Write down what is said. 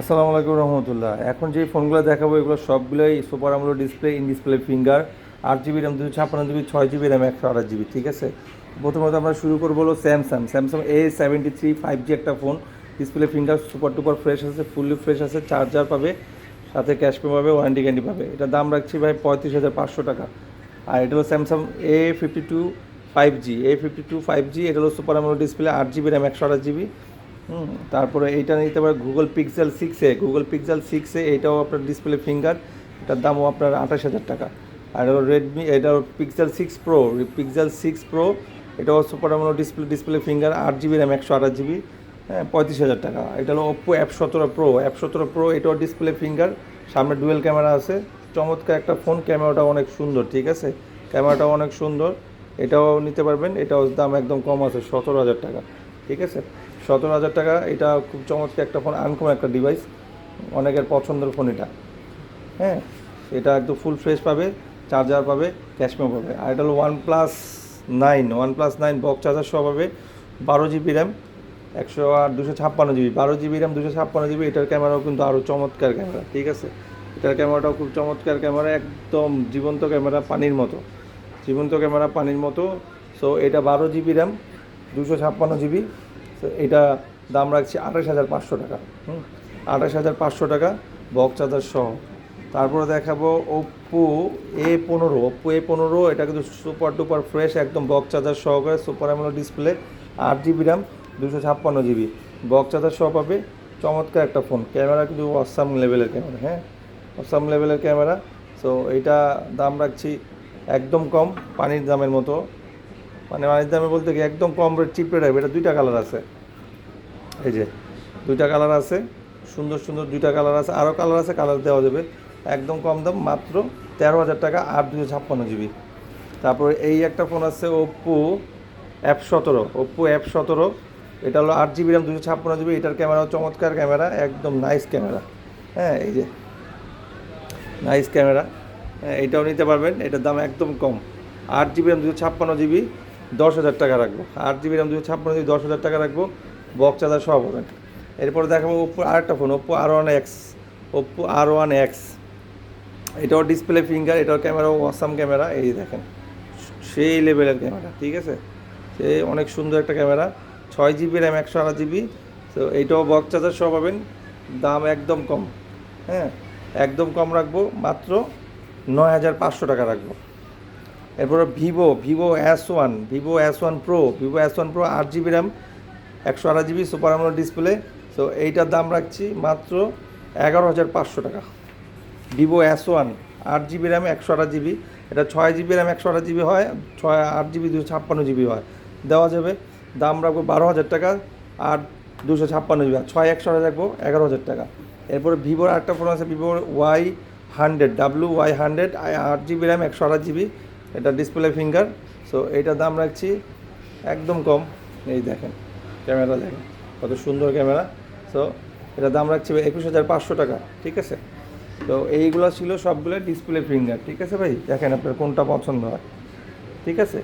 আসসালামু আলাইকুম রহমতুল্লাহ। এখন যে ফোনগুলো দেখাবো, এগুলো সবগুলোই super AMOLED display in display finger আট জিবি র্যাম দুশো ছাপ্পান্ন জিবি ছয় জিবি র্যাম একশো আঠাশ জিবি ঠিক আছে? প্রথমত আমরা শুরু করব হলো Samsung Samsung A seventy three five G একটা ফোন ডিসপ্লে ফিঙ্গার সুপার টুপার ফ্রেশ আছে ফুললি ফ্রেশ আছে চার্জার পাবে, সাথে ক্যাশ পে পাবে ওয়ারেন্টি গ্যান্ডি পাবে। এটার দাম রাখছি ভাই পঁয়ত্রিশ হাজার পাঁচশো টাকা। আর এটা হলো Samsung A fifty two five G A fifty two five G এটা হলো সুপার আমলো ডিসপ্লে আট জিবি র্যাম একশো আঠাশ জিবি তারপরে এইটা নিতে পারে গুগল পিক্সেল সিক্সে গুগল পিক্সেল সিক্সে এটাও আপনার ডিসপ্লে ফিঙ্গার এটার দামও আপনার আঠাশ হাজার টাকা। আর রেডমি এটা Pixel six pro Pixel six pro এটাও আমলো ডিসপ্লে ডিসপ্লে ফিঙ্গার আট জিবি র্যাম একশো আঠাশ জিবি হ্যাঁ পঁয়ত্রিশ হাজার টাকা। এটা হলো ওপ্পো অ্যাপ সতেরো প্রো অ্যাপ সতেরো প্রো এটাও ডিসপ্লে ফিঙ্গার সামনে ডুয়েল ক্যামেরা আছে। চমৎকার একটা ফোন ক্যামেরাটা অনেক সুন্দর, ঠিক আছে? ক্যামেরাটাও অনেক সুন্দর। এটাও নিতে পারবেন, এটাও দাম একদম কম আছে, সতেরো হাজার টাকা, ঠিক আছে? সতেরো হাজার টাকা, এটা খুব চমৎকার একটা ফোন আনকম একটা ডিভাইস অনেকের পছন্দের ফোন এটা। হ্যাঁ এটা একদম ফুল ফ্রেশ পাবে চার্জার পাবে ক্যাশমে পাবে। আর এটা হলো OnePlus nine OnePlus nine box charger সহ পাবে, বারো জিবি র্যাম একশো আর দুশো ছাপ্পান্ন জিবি বারো জিবি র্যাম দুশো ছাপ্পান্ন জিবি এটার ক্যামেরাও কিন্তু আরও চমৎকার ক্যামেরা ঠিক আছে? এটার ক্যামেরাটাও খুব চমৎকার ক্যামেরা একদম জীবন্ত ক্যামেরা পানির মতো। জীবন্ত ক্যামেরা পানির মতো। সো এটা বারো জিবি র্যাম দুশো ছাপ্পান্ন জিবি এটা দাম রাখছি আঠাশ হাজার পাঁচশো টাকা। হুম? আঠাশ হাজার পাঁচশো টাকা বক্স চার্জার সহ। তারপরে দেখাবো ওপ্পো এ পনেরো। ওপ্পো এ পনেরো, এটা কিন্তু সুপার ডুপার ফ্রেশ একদম বক্স চার্জার সহকারে সুপার অ্যামোলো ডিসপ্লে আট জিবি র্যাম দুশো ছাপ্পান্ন জিবি বক্স চার্জার সহ পাবে চমৎকার একটা ফোন। ক্যামেরা কিন্তু অসাম লেভেলের ক্যামেরা হ্যাঁ? অসাম লেভেলের ক্যামেরা। সো এইটা দাম রাখছি একদম কম, পানির দামের মতো। মানে পানির দামে বলতে কি একদম কম রেট চিপ রেট এটা দুইটা কালার আছে। এই যে, দুইটা কালার আছে, সুন্দর সুন্দর দুইটা কালার আছে। আরও কালার আছে কালার দেওয়া যাবে। একদম কম দাম, মাত্র তেরো হাজার টাকা আর দুশো ছাপ্পান্ন জিবি তারপর এই একটা ফোন আছে ওপ্পো অ্যাপ সতেরো। ওপ্পো অ্যাপ সতেরো, এটা হলো আট জিবি র্যাম দুশো ছাপ্পান্ন জিবি এটার ক্যামেরাও চমৎকার ক্যামেরা একদম নাইস ক্যামেরা হ্যাঁ এই যে নাইস ক্যামেরা হ্যাঁ এটাও নিতে পারবেন, এটার দাম একদম কম। আট জিবি র্যাম দুশো ছাপ্পান্ন জিবি দশ হাজার টাকা রাখব। আট জিবি র্যাম দুশো ছাপ্পান্ন জিবি দশ হাজার টাকা রাখব। বক্স চার্জার সব হবেন এরপরে দেখাবো ওপ্পো আরেকটা phone Oppo R one X Oppo R one X এটাও ডিসপ্লে ফিঙ্গার এটাও ক্যামেরা ওয়াসাম ক্যামেরা এই দেখেন, সেই লেভেলের ক্যামেরা ঠিক আছে? সে অনেক সুন্দর একটা ক্যামেরা ছয় জিবি র্যাম, একশো আট জিবি। তো এইটাও বক্স চার্জার সহ পাবেন। দাম একদম কম হ্যাঁ? একদম কম রাখব, মাত্র নয় হাজার পাঁচশো টাকা রাখব। এরপরে Vivo Vivo S one Vivo S one pro Vivo S one pro আট জিবি র্যাম একশো আঠাশ জিবি সুপার আমলো ডিসপ্লে তো এইটার দাম রাখছি মাত্র এগারো হাজার পাঁচশো টাকা। ভিভো এস ওয়ান আট জিবি র্যাম একশো আঠাশ জিবি এটা ছয় জিবি র্যাম একশো আঠাশ জিবি হয়, ছয়, আট জিবি দুশো ছাপ্পান্ন জিবি হয়। দেওয়া যাবে, দাম রাখব বারো হাজার টাকা, আর দুশো ছাপ্পান্ন জিবি ছয় একশো আঠাশ রাখব এগারো হাজার টাকা। এরপরে ভিভোর আরেকটা ফোন আছে, ভিভোর Y hundred W Y hundred আট জিবি র্যাম একশো আঠাশ জিবি এটা ডিসপ্লে ফিঙ্গার সো এইটার দাম রাখছি একদম কম। এই দেখেন, ক্যামেরা দেখেন, কত সুন্দর ক্যামেরা। সো এটা দাম রাখছি একুশ হাজার পাঁচশো টাকা, ঠিক আছে? তো এইগুলো ছিল সবগুলো ডিসপ্লে ফিঙ্গার ঠিক আছে ভাই? দেখেন আপনার কোনটা পছন্দ হয়, ঠিক আছে?